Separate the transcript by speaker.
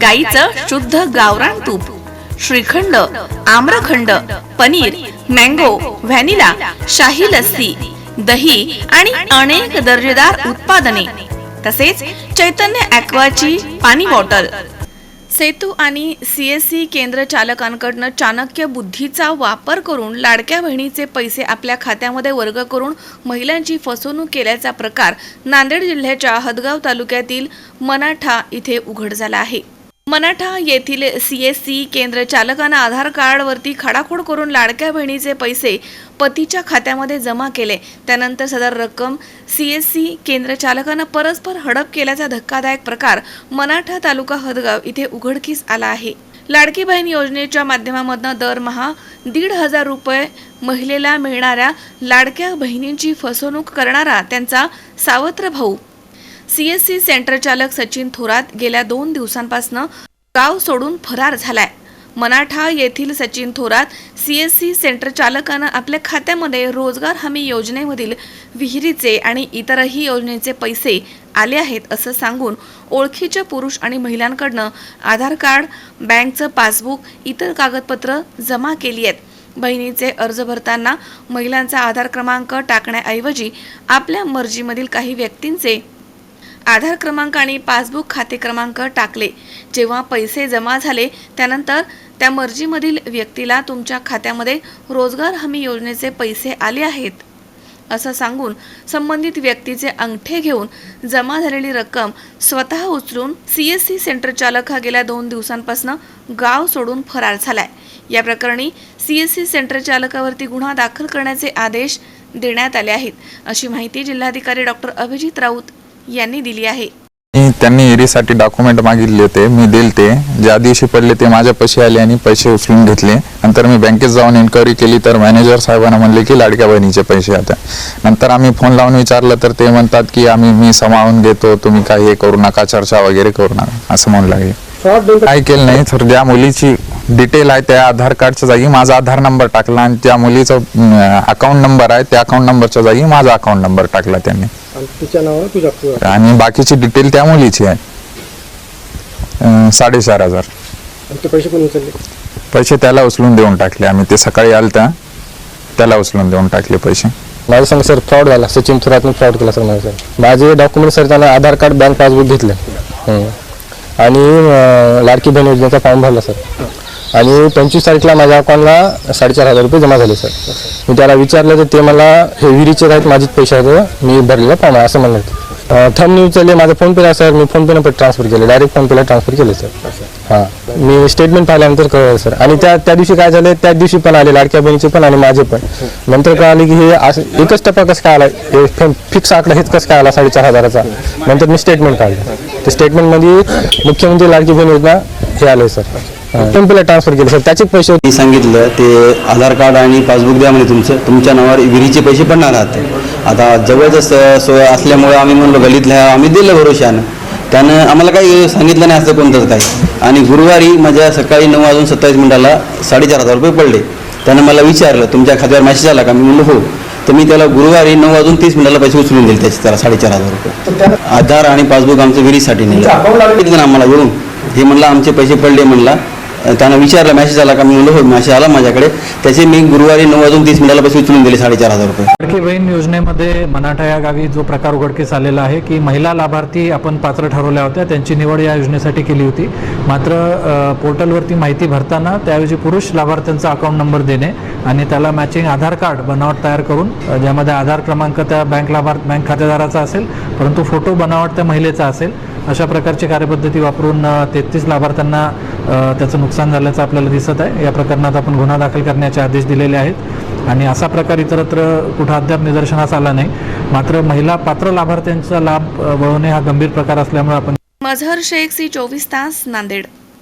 Speaker 1: गाईचं शुद्ध गावरान तूप श्रीखंड आम्रखंड पनीर मँगो व्हॅनिला शाही लस्सी दही आणि अनेक दर्जेदार उत्पादने तसेच चैतन्य ॲक्वाची पाणी बॉटल. सेतू आणि सी एस सी केंद्र चालकांकडनं चाणक्य बुद्धीचा वापर करून लाडक्या बहिणीचे पैसे आपल्या खात्यामध्ये वर्ग करून महिलांची फसवणूक केल्याचा प्रकार नांदेड जिल्ह्याच्या हदगाव तालुक्यातील मनाठा इथे उघड झाला आहे. मनाठा येथील सीएससी केंद्र चालकानं आधार कार्डवरती खाडाखोड करून लाडक्या बहिणीचे पैसे पतीच्या खात्यामध्ये जमा केले. त्यानंतर सदर रक्कम सीएससी केंद्र चालकानं परस्पर हडप केल्याचा धक्कादायक प्रकार मनाठा तालुका हदगाव इथे उघडकीस आला आहे. लाडकी बहीण योजनेच्या माध्यमामधनं दरमहा दीड हजार रुपये महिलेला मिळणाऱ्या लाडक्या बहिणींची फसवणूक करणारा त्यांचा सावत्र भाऊ सीएससी सेंटर चालक सचिन थोरात गेल्या दोन दिवसांपासून गाव सोडून फरार झालाय. मनाठा येथील सचिन थोरात सीएससी सेंटर चालकानं आपल्या खात्यामध्ये रोजगार हमी योजनेमधील विहिरीचे आणि इतरही योजनेचे पैसे आले आहेत असं सांगून ओळखीच्या पुरुष आणि महिलांकडनं आधार कार्ड बँकचं पासबुक इतर कागदपत्र जमा केली आहेत. बहिणीचे अर्ज भरताना महिलांचा आधार क्रमांक टाकण्याऐवजी आपल्या मर्जीमधील काही व्यक्तींचे आधार क्रमांक आणि पासबुक खाते क्रमांक टाकले. जेव्हा पैसे जमा झाले त्यानंतर त्या मर्जीमधील व्यक्तीला तुमच्या खात्यामध्ये रोजगार हमी योजनेचे पैसे आले आहेत. असं सांगून संबंधित व्यक्तीचे अंगठे घेऊन जमा झालेली रक्कम स्वतः उचलून सी एस सी सेंटर चालक हा गेल्या दोन दिवसांपासून गाव सोडून फरार झालाय. या प्रकरणी सी एस सी सेंटर चालकावरती गुन्हा दाखल करण्याचे आदेश देण्यात आले आहेत. अशी माहिती जिल्हाधिकारी डॉक्टर अभिजित राऊत यांनी दिली आहे.
Speaker 2: मी त्यांनी एरीसाठी डॉक्युमेंट मागितले होते. मी दिले ते. ज्या दिवशी पडले ते माझ्या पैसे आले आणि पैसे उचलून घेतले. नंतर मी बँकेत जाऊन इन्क्वायरी केली तर मॅनेजर साहेबांना म्हणले की लाडक्या बहिणीचे पैसे आता. नंतर आम्ही फोन लावून विचारलं तर ते म्हणतात की आम्ही मी समावून घेतो. तुम्ही काही हे करू नका चर्चा वगैरे करू नका. असं म्हणू लागले. काय केलं नाही. तर ज्या मुलीची डिटेल आहे त्या आधार कार्डच्या जागी माझा आधार नंबर टाकला आणि त्या मुलीचा अकाउंट नंबर आहे त्या अकाउंट नंबरच्या जागी माझा अकाउंट नंबर टाकला त्यांनी.
Speaker 3: आणि तिच्या नावावर तुझ्या आणि
Speaker 2: आणि बाकीची डिटेल त्या मुलीची आहे. अं, साडेचार हजार.
Speaker 3: ते पैसे कोण उचलले?
Speaker 2: पैसे त्याला उचलून देऊन टाकले आम्ही. ते सकाळी आलता. त्याला उचलून देऊन टाकले पैसे.
Speaker 3: माझ्या संग सर फ्रॉड झाला. सचिन थोरातनं फ्रॉड केला सर माझ्या सर माझे डॉक्युमेंट सर त्यानं आधार कार्ड बँक पासबुक घेतले. हम्म. आणि अं, लाडकी बहीण योजनेचा फॉर्म भरला सर. आणि पंचवीस तारखेला माझ्या अकाउंटला साडेचार हजार रुपये जमा झाले सर. मी त्याला विचारलं तर ते मला हे विहिरीचे आहेत माझेच पैसे आहेत मी भरलेला फॉर्म आहे असं म्हणलं थम न्यूज चालले माझं फोनपेला सर. मी फोनपेनं पण ट्रान्सफर केले डायरेक्ट फोनपेला ट्रान्सफर केले सर. हां. मी स्टेटमेंट पाहिल्यानंतर कळलं सर. आणि त्या त्या दिवशी काय झालं त्या दिवशी पण आले लाडक्या बहिणीचे पण आणि माझे पण. नंतर कळाले की हे असं एकच टप्पा कसं काय आला फिक्स आकडा हेच कसं काय आला साडेचार हजाराचा. नंतर मी स्टेटमेंट काढलं. ते स्टेटमेंटमध्ये मुख्यमंत्री लाडकी बहीण योजना हे आलं सर. फोन पेला ट्रान्सफर केले. सर त्याचे पैसे
Speaker 4: मी सांगितलं ते आधार कार्ड आणि पासबुक द्या म्हणे तुमचं. तुमच्या नावावर विहिरीचे पैसे पडणार आहात आता जवळच सोय असल्यामुळे आम्ही म्हणलो गलीतल्या आम्ही दिलं भरोशानं त्यानं आम्हाला काही सांगितलं नाही असं कोणतंच काही. आणि गुरुवारी माझ्या सकाळी नऊ वाजून सत्तावीस मिनिटाला साडेचार हजार रुपये पडले. त्यानं मला विचारलं तुमच्या खात्यावर मेसेज आला का? मी म्हणलो हो. तर मी त्याला गुरुवारी नऊ वाजून तीस मिनिटाला पैसे उचलून दिले त्याचे त्याला साडेचार हजार रुपये. आधार आणि पासबुक आमचं विहिरीसाठी नाही? आम्हाला येऊन. हे म्हणलं आमचे पैसे पडले म्हणला. त्यानं विचारलं मॅसेज आला का? मी म्हणलं हो मॅसेज आला माझ्याकडे. त्याचे मी गुरुवारी नऊ वाजून तीस मिनिटाला पैसे उचलून दिले साडेचार हजार रुपये.
Speaker 5: लाडकी बहीण योजनेमध्ये मनाठा या गावी जो प्रकार उघडकीस आलेला आहे की महिला लाभार्थी आपण पात्र ठरवल्या होत्या त्यांची निवड या योजनेसाठी केली होती. मात्र पोर्टलवरती माहिती भरताना त्याऐवजी पुरुष लाभार्थ्यांचा अकाउंट नंबर देणे आणि त्याला मॅचिंग आधार कार्ड बनावट तयार करून ज्यामध्ये आधार क्रमांक त्या बँक लाभार्थ बँक खातेदाराचा असेल परंतु फोटो बनावट त्या महिलेचा असेल अशा प्रकारची कार्यपद्धती वापरून तेहतीस लाभार्थ्यांना त्याचं नुकसान झाल्याचं आपल्याला दिसत आहे. या प्रकरणात आपण गुन्हा दाखल करण्याचे आदेश दिलेले आहेत. आणि असा प्रकार इतरत्र कुठं अद्याप निदर्शनास आला नाही. मात्र महिला पात्र लाभार्थ्यांचा लाभ वळवणे हा गंभीर प्रकार असल्यामुळे आपण
Speaker 1: मझहर शेख सी चोवीस तास नांदेड.